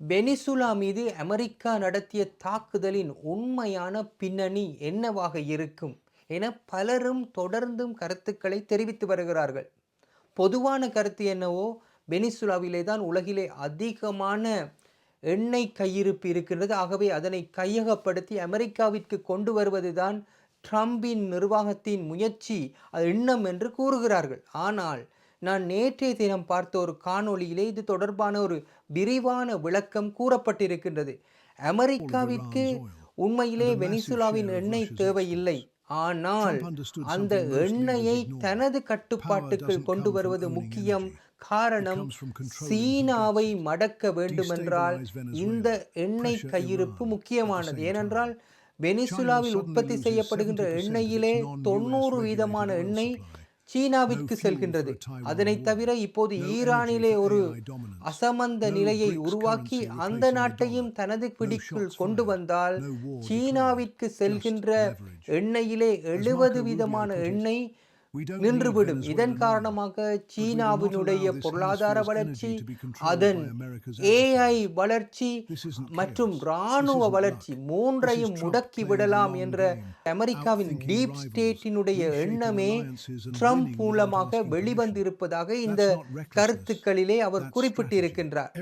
Venezuela மீது America நடத்திய தாக்குதலின் உண்மையான பின்னணி என்னவாக இருக்கும் என பலரும் தொடர்ந்தும் கருத்துக்களை தெரிவித்து வருகிறார்கள். பொதுவான கருத்து என்னவோ வெனிசுலாவிலே தான் உலகிலே அதிகமான எண்ணெய் கையிருப்பு இருக்கின்றது. ஆகவே அதனை கையகப்படுத்தி அமெரிக்காவிற்கு கொண்டு வருவதுதான் ட்ரம்பின் நிர்வாகத்தின் முயற்சி அது எண்ணம் என்று கூறுகிறார்கள். ஆனால் நான் நேற்றைய தினம் பார்த்த ஒரு காணொளியிலே இது தொடர்பான ஒரு விரிவான விளக்கம் கூறப்பட்டிருக்கின்றது. அமெரிக்காவிற்கு உண்மையிலே வெனிசுலாவின் எண்ணெய் தேவையில்லை. ஆனால் அந்த எண்ணெயை தனது கட்டுப்பாட்டுக்குள் கொண்டு வருவது முக்கியம் காரணம் சீனாவை மடக்க வேண்டுமென்றால் இந்த எண்ணெய் கையிருப்பு முக்கியமானது. ஏனென்றால் வெனிசுலாவில் உற்பத்தி செய்யப்படுகின்ற எண்ணெயிலே தொண்ணூறு வீதமான எண்ணெய் சீனாவிற்கு செல்கின்றது. அதனை தவிர இப்போது ஈரானிலே ஒரு அசமந்த நிலையை உருவாக்கி அந்த நாட்டையும் தனது பிடிக்குள் கொண்டு வந்தால் சீனாவிற்கு செல்கின்ற எண்ணெயிலே எழுபது வீதமான எண்ணெய் நின்றுவிடும். இதன் காரணமாக சீனாவினுடைய பொருளாதார வளர்ச்சி அதன் ஏஐ வளர்ச்சி மற்றும் இராணுவ வளர்ச்சி மூன்றையும் முடக்கி விடலாம் என்ற அமெரிக்காவின் டீப் ஸ்டேட்டினுடைய எண்ணமே ட்ரம்ப் மூலமாக வெளிவந்திருப்பதாக இந்த கருத்துக்களிலே அவர் குறிப்பிட்டிருக்கின்றார்.